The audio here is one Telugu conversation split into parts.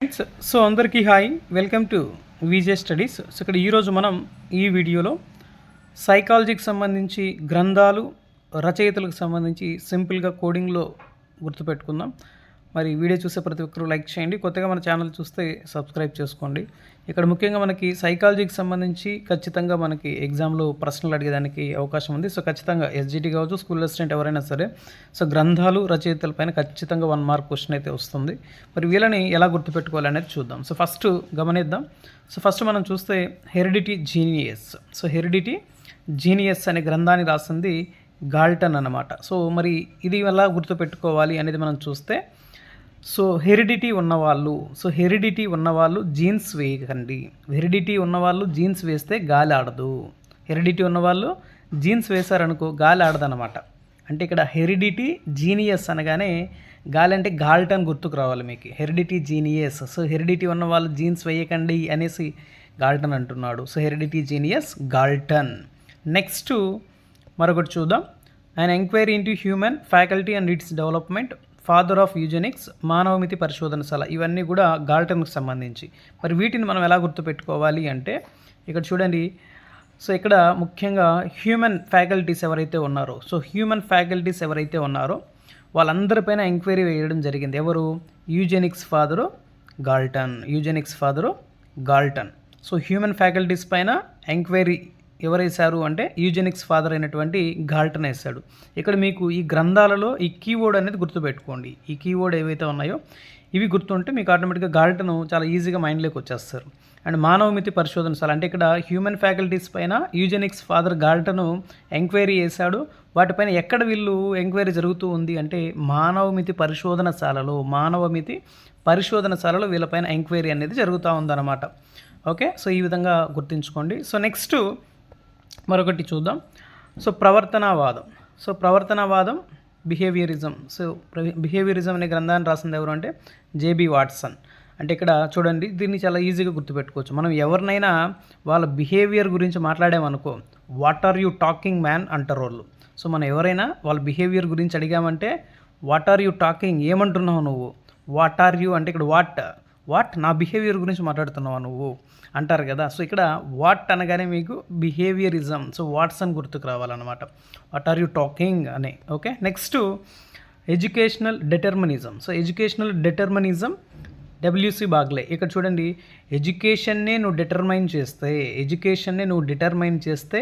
ఫ్రెండ్స్ సో అందరికీ hi welcome to VJ studies so ఇక్కడ ఈరోజు మనం ఈ వీడియోలో సైకాలజీకి సంబంధించి గ్రంథాలు రచయితలకు సంబంధించి సింపుల్గా కోడింగ్లో గుర్తుపెట్టుకుందాం మరి వీడియో చూసే ప్రతి ఒక్కరూ లైక్ చేయండి కొత్తగా మన ఛానల్ చూస్తే సబ్స్క్రైబ్ చేసుకోండి ఇక్కడ ముఖ్యంగా మనకి సైకాలజీకి సంబంధించి ఖచ్చితంగా మనకి ఎగ్జామ్లో ప్రశ్నలు అడిగేదానికి అవకాశం ఉంది సో ఖచ్చితంగా ఎస్జిటి కావచ్చు స్కూల్ అసిస్టెంట్ ఎవరైనా సరే సో గ్రంథాలు రచయితలపైన ఖచ్చితంగా వన్ మార్క్ క్వశ్చన్ అయితే వస్తుంది మరి వీళ్ళని ఎలా గుర్తుపెట్టుకోవాలి అనేది చూద్దాం సో ఫస్ట్ గమనిద్దాం సో ఫస్ట్ మనం చూస్తే heredity genius so heredity genius అనే గ్రంథాన్ని రాసింది గాల్టన్ అనమాట సో మరి ఇది ఎలా గుర్తుపెట్టుకోవాలి అనేది మనం చూస్తే సో హెరిడిటీ ఉన్నవాళ్ళు సో హెరిడిటీ ఉన్నవాళ్ళు జీన్స్ వేయకండి హెరిడిటీ ఉన్నవాళ్ళు జీన్స్ వేస్తే గాలి ఆడదు హెరిడిటీ ఉన్నవాళ్ళు జీన్స్ వేశారనుకో గాలి ఆడదనమాట అంటే ఇక్కడ హెరిడిటీ జీనియస్ అనగానే గాలి అంటే గాల్టన్ గుర్తుకు రావాలి మీకు హెరిడిటీ జీనియస్ సో హెరిడిటీ ఉన్న వాళ్ళు జీన్స్ వేయకండి అనేసి గాల్టన్ అంటున్నాడు so heredity genius Galton next మరొకటి చూద్దాం and enquiry into human faculty and its development father of eugenics మానవమితి పరిశోధనశాల ఇవన్నీ కూడా గాల్టన్కి సంబంధించి మరి వీటిని మనం ఎలా గుర్తుపెట్టుకోవాలి అంటే ఇక్కడ చూడండి సో ఇక్కడ ముఖ్యంగా హ్యూమన్ ఫ్యాకల్టీస్ ఎవరైతే ఉన్నారో సో హ్యూమన్ ఫ్యాకల్టీస్ ఎవరైతే ఉన్నారో వాళ్ళందరిపైన ఎంక్వైరీ వేయడం జరిగింది ఎవరు eugenics father Galton eugenics father Galton so human faculties పైన ఎంక్వైరీ ఎవరేశారు అంటే యూజెనిక్స్ ఫాదర్ అయినటువంటి గాల్టన్ వేశాడు ఇక్కడ మీకు ఈ గ్రంథాలలో ఈ కీవర్డ్ అనేది గుర్తుపెట్టుకోండి ఈ కీవర్డ్ ఏవైతే ఉన్నాయో ఇవి గుర్తుంటే మీకు ఆటోమేటిక్గా గాల్టను చాలా ఈజీగా మైండ్లోకి వచ్చేస్తారు అండ్ మానవమితి పరిశోధన సార్ అంటే ఇక్కడ హ్యూమన్ ఫ్యాకల్టీస్ పైన యూజెనిక్స్ ఫాదర్ గాల్టను ఎంక్వైరీ చేశాడు వాటిపైన ఎక్కడ వీళ్ళు ఎంక్వైరీ జరుగుతూ ఉంది అంటే మానవమితి పరిశోధనశాలలో మానవమితి పరిశోధనశాలలో వీళ్ళపైన ఎంక్వైరీ అనేది జరుగుతూ ఉందన్నమాట ఓకే సో ఈ విధంగా గుర్తుంచుకోండి సో నెక్స్ట్ మరొకటి చూద్దాం సో ప్రవర్తనవాదం సో ప్రవర్తనవాదం బిహేవియరిజం సో బిహేవియరిజం అనే గ్రంథాన్ని రాసింది ఎవరు అంటే జేబీ వాట్సన్ అంటే ఇక్కడ చూడండి దీన్ని చాలా ఈజీగా గుర్తుపెట్టుకోవచ్చు మనం ఎవరినైనా వాళ్ళ బిహేవియర్ గురించి మాట్లాడామనుకో what are you talking man అంటారు వాళ్ళు సో మనం ఎవరైనా వాళ్ళ బిహేవియర్ గురించి అడిగామంటే వాట్ ఆర్ యూ టాకింగ్ ఏమంటున్నావు నువ్వు వాట్ ఆర్ యూ అంటే ఇక్కడ వాట్ వాట్ నా బిహేవియర్ గురించి మాట్లాడుతున్నావా నువ్వు అంటారు కదా సో ఇక్కడ వాట్ అనగానే మీకు బిహేవియరిజం సో వాట్స్ అని గుర్తుకు రావాలన్నమాట వాట్ ఆర్ యూ టాకింగ్ అని okay next educational determinism so educational determinism WC Bagley ఇక్కడ చూడండి ఎడ్యుకేషన్నే నువ్వు డిటర్మైన్ చేస్తే ఎడ్యుకేషన్నే నువ్వు డిటర్మైన్ చేస్తే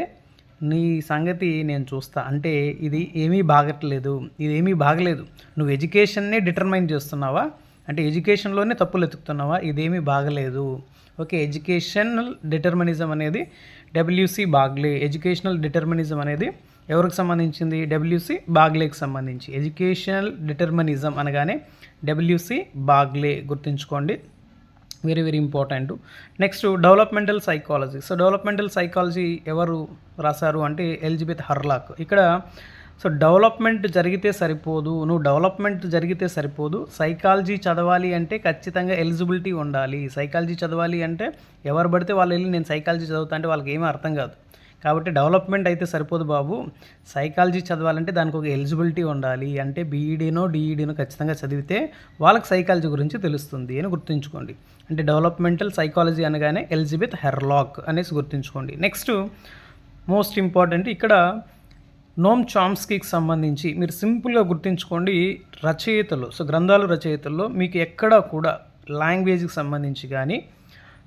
నీ సంగతి నేను చూస్తా అంటే ఇది ఏమీ బాగట్లేదు ఇది ఏమీ బాగలేదు నువ్వు ఎడ్యుకేషన్నే డిటర్మైన్ చేస్తున్నావా అంటే ఎడ్యుకేషన్లోనే తప్పులు ఎతుకుతున్నావా ఇదేమీ బాగలేదు ఓకే ఎడ్యుకేషనల్ డిటర్మనిజం అనేది డబ్ల్యూసి బాగ్లే ఎడ్యుకేషనల్ డిటర్మనిజం అనేది ఎవరికి సంబంధించింది డబ్ల్యూసి బాగ్లేకి సంబంధించి ఎడ్యుకేషనల్ డిటర్మనిజం అనగానే డబ్ల్యూసి బాగ్లే గుర్తుంచుకోండి very very important next developmental psychology so developmental psychology ఎవరు రాశారు అంటే ఎలిజబెత్ హర్లాక్ ఇక్కడ సో డెవలప్మెంట్ జరిగితే సరిపోదు నువ్వు డెవలప్మెంట్ జరిగితే సరిపోదు సైకాలజీ చదవాలి అంటే ఖచ్చితంగా ఎలిజిబిలిటీ ఉండాలి సైకాలజీ చదవాలి అంటే ఎవరు పడితే వాళ్ళు వెళ్ళి నేను సైకాలజీ చదువుతా అంటే వాళ్ళకి ఏమీ అర్థం కాదు కాబట్టి డెవలప్మెంట్ అయితే సరిపోదు బాబు సైకాలజీ చదవాలంటే దానికి ఒక ఎలిజిబిలిటీ ఉండాలి అంటే బీఈడీనో e డిఈడీనో e ఖచ్చితంగా చదివితే వాళ్ళకి సైకాలజీ గురించి తెలుస్తుంది అని గుర్తుంచుకోండి అంటే డెవలప్మెంటల్ సైకాలజీ అనగానే ఎలిజిబెత్ హెర్లాక్ అనేసి గుర్తుంచుకోండి నెక్స్ట్ మోస్ట్ ఇంపార్టెంట్ ఇక్కడ నోమ్ చామ్స్కీకి సంబంధించి మీరు సింపుల్గా గుర్తుంచుకోండి రచయితలు సో గ్రంథాలు రచయితల్లో మీకు ఎక్కడా కూడా లాంగ్వేజ్కి సంబంధించి కానీ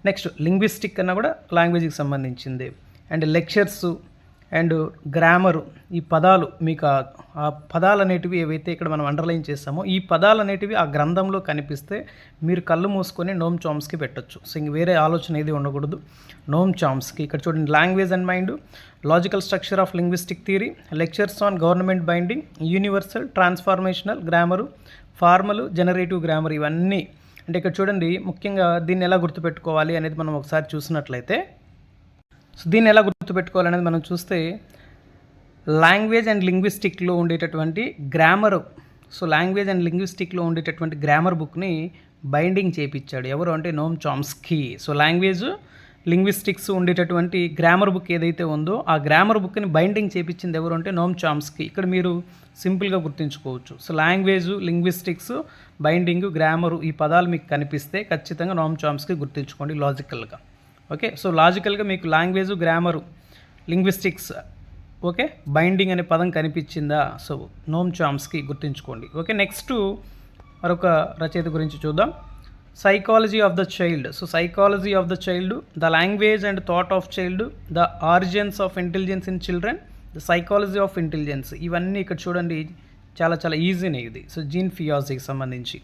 నెక్స్ట్ లింగ్విస్టిక్ అన్నా కూడా లాంగ్వేజ్కి సంబంధించింది అండ్ లెక్చర్స్ అండ్ గ్రామరు ఈ పదాలు మీకు ఆ పదాలు అనేటివి ఏవైతే ఇక్కడ మనం అండర్లైన్ చేస్తామో ఈ పదాలు అనేటివి ఆ గ్రంథంలో కనిపిస్తే మీరు కళ్ళు మూసుకొని నోమ్ చామ్స్కి పెట్టచ్చు సో ఇంక వేరే ఆలోచన ఏది ఉండకూడదు నోమ్ చామ్స్కి ఇక్కడ చూడండి language and mind logical structure of linguistic theory lectures on government binding universal transformational grammar formal generative grammar ఇవన్నీ అంటే ఇక్కడ చూడండి ముఖ్యంగా దీన్ని ఎలా గుర్తుపెట్టుకోవాలి అనేది మనం ఒకసారి చూసినట్లయితే సో దీన్ని ఎలా గుర్తుపెట్టుకోవాలనేది మనం చూస్తే లాంగ్వేజ్ అండ్ లింగ్విస్టిక్లో ఉండేటటువంటి గ్రామర్ సో లాంగ్వేజ్ అండ్ లింగ్విస్టిక్లో ఉండేటటువంటి గ్రామర్ బుక్ని బైండింగ్ చేపించాడు ఎవరు అంటే Noam Chomsky so language linguistics ఉండేటటువంటి గ్రామర్ బుక్ ఏదైతే ఉందో ఆ గ్రామర్ బుక్ని బైండింగ్ చేపించింది ఎవరు అంటే నోమ్ చాంస్కీ ఇక్కడ మీరు సింపుల్గా గుర్తుంచుకోవచ్చు so language linguistics binding grammar ఈ పదాలు మీకు కనిపిస్తే ఖచ్చితంగా నోమ్ చాంస్కీ గుర్తుంచుకోండి లాజికల్గా ఓకే సో లాజికల్గా మీకు language grammar linguistics okay binding అనే పదం కనిపించిందా సో నోమ్ చామ్స్కి గుర్తుంచుకోండి ఓకే నెక్స్ట్ మరొక రచయిత గురించి చూద్దాం psychology of the child so psychology of the child the language and thought of child the origins of intelligence in children the psychology of intelligence ఇవన్నీ ఇక్కడ చూడండి చాలా చాలా ఈజీనే ఇది సో జీన్ ఫియాజీకి సంబంధించి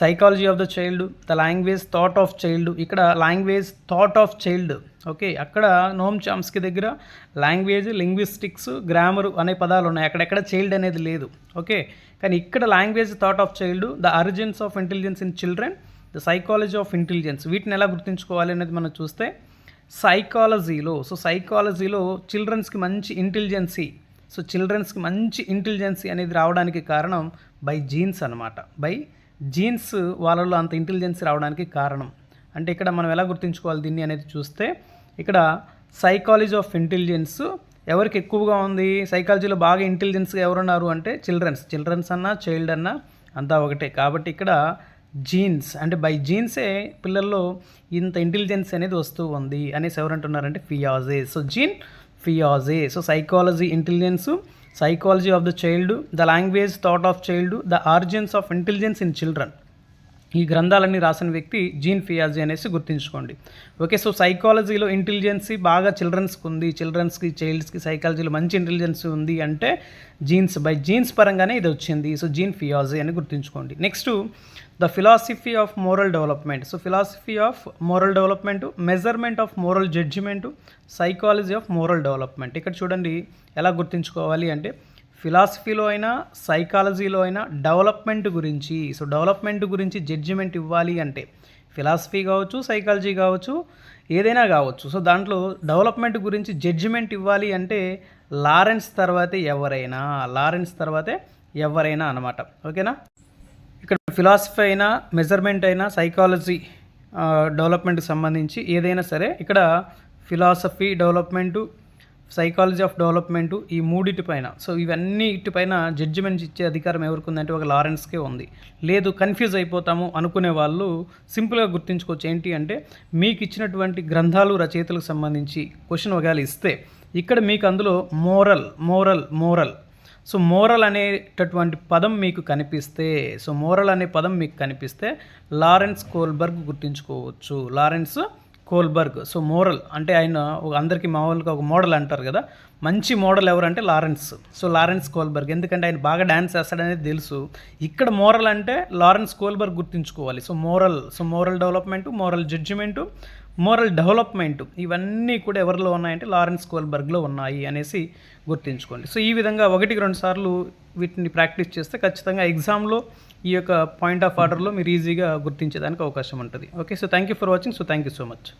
psychology of the child the language thought of child ఇక్కడ language thought of child okay అక్కడ నోమ్ చామ్స్కి దగ్గర లాంగ్వేజ్ లింగ్విస్టిక్స్ గ్రామర్ అనే పదాలు ఉన్నాయి అక్కడెక్కడ చైల్డ్ అనేది లేదు ఓకే కానీ ఇక్కడ language thought of child the origins of intelligence in children the psychology of intelligence వీటిని ఎలా గుర్తుంచుకోవాలి అనేది మనం చూస్తే సైకాలజీలో సో సైకాలజీలో చిల్డ్రన్స్కి మంచి ఇంటెలిజెన్సీ సో చిల్డ్రన్స్కి మంచి ఇంటెలిజెన్సీ అనేది రావడానికి కారణం బై జీన్స్ అనమాట బై జీన్స్ వాళ్ళలో అంత ఇంటెలిజెన్సీ రావడానికి కారణం అంటే ఇక్కడ మనం ఎలా గుర్తుంచుకోవాలి దీన్ని అనేది చూస్తే ఇక్కడ సైకాలజీ ఆఫ్ ఇంటెలిజెన్స్ ఎవరికి ఎక్కువగా ఉంది సైకాలజీలో బాగా ఇంటెలిజెన్స్గా ఎవరున్నారు అంటే చిల్డ్రన్స్ చిల్డ్రన్స్ అన్నా చైల్డ్ అన్నా అంతా ఒకటే కాబట్టి ఇక్కడ జీన్స్ అంటే బై జీన్సే పిల్లల్లో ఇంత ఇంటెలిజెన్స్ అనేది వస్తూ ఉంది అనేసి ఎవరంటున్నారంటే ఫియాజే so Jean Physiology. So psychology, intelligence, psychology of the child, the language, thought of child, the origins of intelligence in children. ఈ గ్రంథాలన్నీ రాసిన వ్యక్తి జీన్ ఫియాజీ అనేసి గుర్తుంచుకోండి ఓకే సో సైకాలజీలో ఇంటెలిజెన్సీ బాగా చిల్డ్రన్స్కి ఉంది చిల్డ్రన్స్కి చైల్డ్స్కి సైకాలజీలో మంచి ఇంటెలిజెన్స్ ఉంది అంటే జీన్స్ బై జీన్స్ పరంగానే ఇది వచ్చింది సో జీన్ ఫియాజీ అని గుర్తుంచుకోండి next the philosophy of moral development so philosophy of moral development measurement of moral judgement psychology of moral development ఇక్కడ చూడండి ఎలా గుర్తుంచుకోవాలి అంటే ఫిలాసఫీలో అయినా సైకాలజీలో అయినా డెవలప్మెంట్ గురించి సో డెవలప్మెంట్ గురించి జడ్జిమెంట్ ఇవ్వాలి అంటే ఫిలాసఫీ కావచ్చు సైకాలజీ కావచ్చు ఏదైనా కావచ్చు సో దాంట్లో డెవలప్మెంట్ గురించి జడ్జిమెంట్ ఇవ్వాలి అంటే లారెన్స్ తర్వాతే ఎవరైనా లారెన్స్ తర్వాతే ఎవరైనా అనమాట ఓకేనా ఇక్కడ ఫిలాసఫీ అయినా మెజర్మెంట్ అయినా సైకాలజీ డెవలప్మెంట్కి సంబంధించి ఏదైనా సరే ఇక్కడ philosophy development psychology of development ఈ మూడిటి పైన సో ఇవన్నీ పైన జడ్జిమెంట్స్ ఇచ్చే అధికారం ఎవరికి ఉందంటే ఒక లారెన్స్కే ఉంది లేదు కన్ఫ్యూజ్ అయిపోతాము అనుకునే వాళ్ళు సింపుల్గా గుర్తుంచుకోవచ్చు ఏంటి అంటే మీకు ఇచ్చినటువంటి గ్రంథాలు రచయితలకు సంబంధించి క్వశ్చన్ ఒకవేళ ఇస్తే ఇక్కడ మీకు అందులో moral moral moral so moral అనేటటువంటి పదం మీకు కనిపిస్తే సో మోరల్ అనే పదం మీకు కనిపిస్తే లారెన్స్ కోల్బర్గ్ గుర్తుంచుకోవచ్చు లారెన్స్ కోల్బర్గ్ సో మోరల్ అంటే ఆయన అందరికీ మామూలుగా ఒక మోడల్ అంటారు కదా మంచి మోడల్ ఎవరంటే లారెన్స్ సో లారెన్స్ కోల్బర్గ్ ఎందుకంటే ఆయన బాగా డ్యాన్స్ చేస్తాడనేది తెలుసు ఇక్కడ మోరల్ అంటే లారెన్స్ కోల్బర్గ్ గుర్తుంచుకోవాలి so moral so moral development moral judgement moral development ఇవన్నీ కూడా ఎవరిలో ఉన్నాయంటే లారెన్స్ కోల్బర్గ్లో ఉన్నాయి అనేసి గుర్తుంచుకోండి సో ఈ విధంగా ఒకటికి రెండు సార్లు వీటిని ప్రాక్టీస్ చేస్తే ఖచ్చితంగా ఎగ్జామ్లో ఈ యొక్క పాయింట్ ఆఫ్ ఆర్డర్లో మీరు ఈజీగా గుర్తించేదానికి అవకాశం ఉంటుంది okay so thank you for watching so thank you so much